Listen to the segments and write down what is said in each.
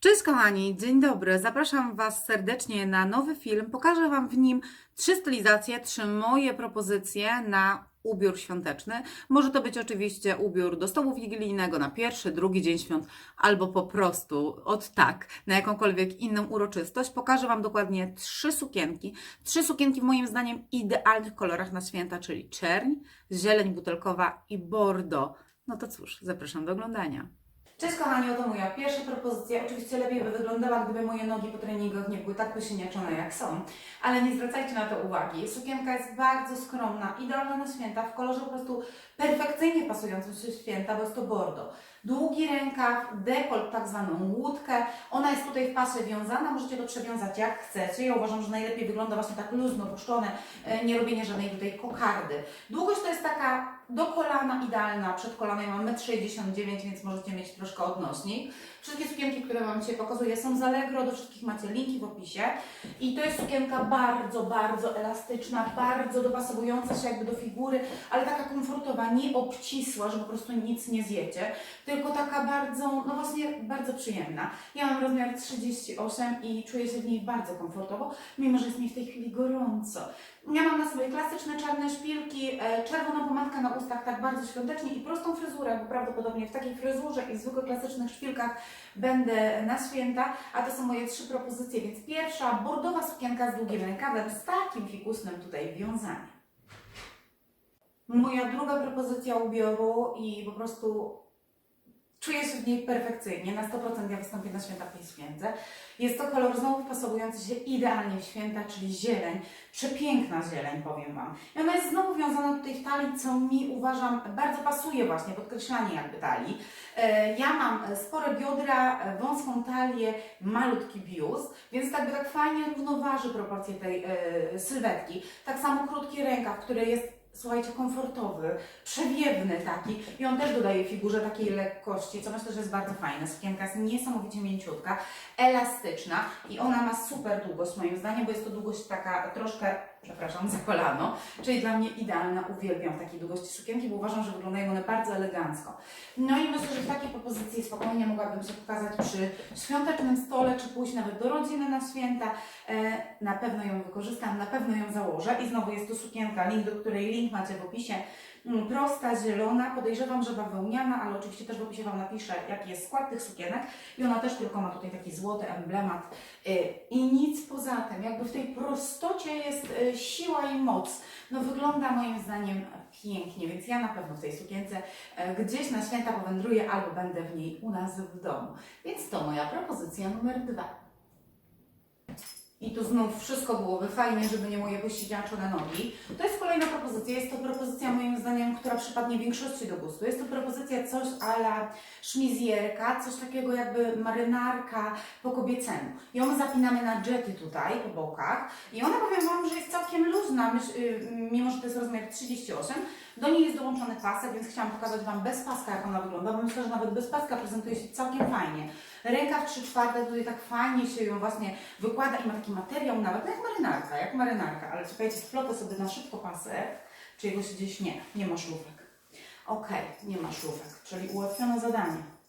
Cześć kochani, dzień dobry. Zapraszam Was serdecznie na nowy film. Pokażę Wam w nim trzy stylizacje, trzy moje propozycje na ubiór świąteczny. Może to być oczywiście ubiór do stołu wigilijnego na pierwszy, drugi dzień świąt, albo po prostu od tak, na jakąkolwiek inną uroczystość. Pokażę Wam dokładnie trzy sukienki. Trzy sukienki w moim zdaniem idealnych kolorach na święta, czyli czerń, zieleń butelkowa i bordo. No to cóż, zapraszam do oglądania. Cześć kochani, oto moja pierwsza propozycja. Oczywiście lepiej by wyglądała, gdyby moje nogi po treningach nie były tak posiniaczone jak są, ale nie zwracajcie na to uwagi. Sukienka jest bardzo skromna, idealna na święta, w kolorze po prostu perfekcyjnie pasującym się święta, bo jest to bordo. Długi rękaw, dekolt, tak zwaną łódkę. Ona jest tutaj w pasie wiązana, możecie to przewiązać jak chcecie. Ja uważam, że najlepiej wygląda właśnie tak luźno, puszczone, e, nie robienie żadnej tutaj kokardy. Długość to jest taka do kolana idealna, przed kolanem mam 1,69 m, więc możecie mieć troszkę odnośnik. Wszystkie sukienki, które Wam dzisiaj pokazuję są z Allegro, do wszystkich macie linki w opisie. I to jest sukienka bardzo, bardzo elastyczna, bardzo dopasowująca się jakby do figury, ale taka komfortowa, nie obcisła, że po prostu nic nie zjecie, tylko taka bardzo, no właśnie bardzo przyjemna. Ja mam rozmiar 38 i czuję się w niej bardzo komfortowo, mimo że jest mi w tej chwili gorąco. Ja mam na sobie klasyczne czarne szpilki, e, czerwoną pomadkę na ustach, tak bardzo świątecznie i prostą fryzurę, bo prawdopodobnie w takiej fryzurze i zwykłych klasycznych szpilkach będę na święta, a to są moje trzy propozycje, więc pierwsza, bordowa sukienka z długim rękawem, z takim fikusnym tutaj wiązaniem. Moja druga propozycja ubioru i po prostu czuję się w niej perfekcyjnie, na 100% ja wystąpię na święta w tej sukience. Jest to kolor znowu wpasowujący się idealnie w święta, czyli zieleń. Przepiękna zieleń, powiem Wam. I ona jest znowu wiązana tutaj w talii, co mi uważam bardzo pasuje właśnie, podkreślanie jakby talii. E, Ja mam spore biodra, e, wąską talię, malutki biust, więc tak by tak fajnie równoważy proporcje tej e, sylwetki. Tak samo krótki rękaw, który jest słuchajcie, komfortowy, przewiewny taki i on też dodaje figurze takiej lekkości, co myślę, że jest bardzo fajne. Sukienka jest niesamowicie mięciutka, elastyczna i ona ma super długość moim zdaniem, bo jest to długość taka troszkę, przepraszam, za kolano, czyli dla mnie idealna, uwielbiam takie długości sukienki, bo uważam, że wyglądają one bardzo elegancko. No i myślę, że w takiej propozycji spokojnie mogłabym się pokazać przy świątecznym stole, czy pójść nawet do rodziny na święta. E, na pewno ją wykorzystam, na pewno ją założę i znowu jest to sukienka, link do której link macie w opisie. Mm, Prosta, zielona, podejrzewam, że bawełniana, ale oczywiście też w opisie Wam napiszę, jaki jest skład tych sukienek. I ona też tylko ma tutaj taki złoty emblemat. Y, I nic poza tym, jakby w tej prostocie jest y, siła i moc. No wygląda moim zdaniem pięknie, więc ja na pewno w tej sukience y, gdzieś na święta powędruję albo będę w niej u nas w domu. Więc to moja propozycja numer dwa. I tu znów wszystko byłoby fajnie, żeby nie moje posiedziaczone nogi. To jest kolejna propozycja. Jest to propozycja moim zdaniem, która przypadnie większości do gustu. Jest to propozycja coś ala szmizjerka, coś takiego jakby marynarka po kobiecemu. Ją zapinamy na jety tutaj po bokach i ona powiem Wam, że jest całkiem luźna, y, mimo że to jest rozmiar 38. Do niej jest dołączony pasek, więc chciałam pokazać Wam bez paska, jak ona wygląda, bo myślę, że nawet bez paska prezentuje się całkiem fajnie. Rękaw 3 czwarte, tutaj tak fajnie się ją właśnie wykłada i ma taki materiał nawet, no jak marynarka, jak marynarka, ale słuchajcie, wplotę sobie na szybko pasek, czy jego się gdzieś nie, nie ma szlufek. Okej, nie ma szlufek, czyli ułatwione zadanie.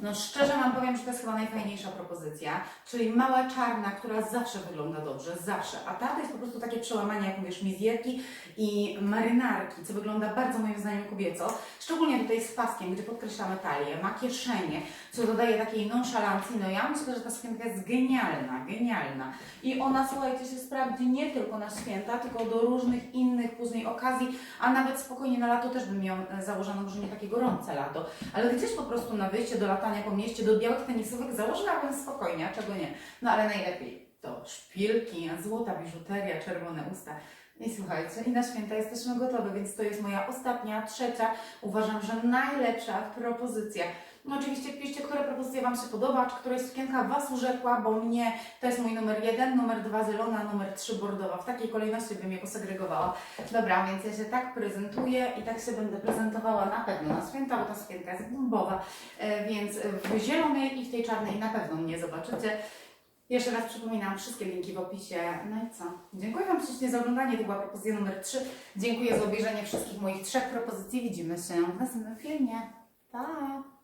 No szczerze Wam powiem, że to jest chyba najfajniejsza propozycja, czyli mała czarna, która zawsze wygląda dobrze, zawsze. A ta to jest po prostu takie przełamanie, jak mówisz, mizjerki i marynarki, co wygląda bardzo moim zdaniem kobieco. Szczególnie tutaj z paskiem, gdzie podkreślamy talię, ma kieszenie, co dodaje takiej nonszalancji. No ja myślę, że ta sukienka jest genialna, genialna. I ona, słuchajcie, się sprawdzi nie tylko na święta, tylko do różnych innych później okazji, a nawet spokojnie na lato też bym ją e, założyła, no może nie takie gorące lato, ale gdzieś po prostu na wyjście do latania po mieście, do białych tenisówek założyłabym spokojnie, a czego nie. No ale najlepiej to szpilki, złota biżuteria, czerwone usta. I słuchajcie, i na święta jesteśmy gotowe, więc to jest moja ostatnia, trzecia, uważam, że najlepsza propozycja. No oczywiście piszcie, która propozycja Wam się podoba, czy któraś sukienka Was urzekła, bo mnie to jest mój numer jeden, numer dwa zielona, numer trzy bordowa. W takiej kolejności bym je posegregowała. Dobra, więc ja się tak prezentuję i tak się będę prezentowała na pewno na święta, bo ta sukienka jest bombowa, e, więc w zielonej i w tej czarnej na pewno mnie zobaczycie. Jeszcze raz przypominam, wszystkie linki w opisie. No i co? Dziękuję Wam ślicznie za oglądanie. To była propozycja numer 3. Dziękuję za obejrzenie wszystkich moich trzech propozycji. Widzimy się w następnym filmie. Pa!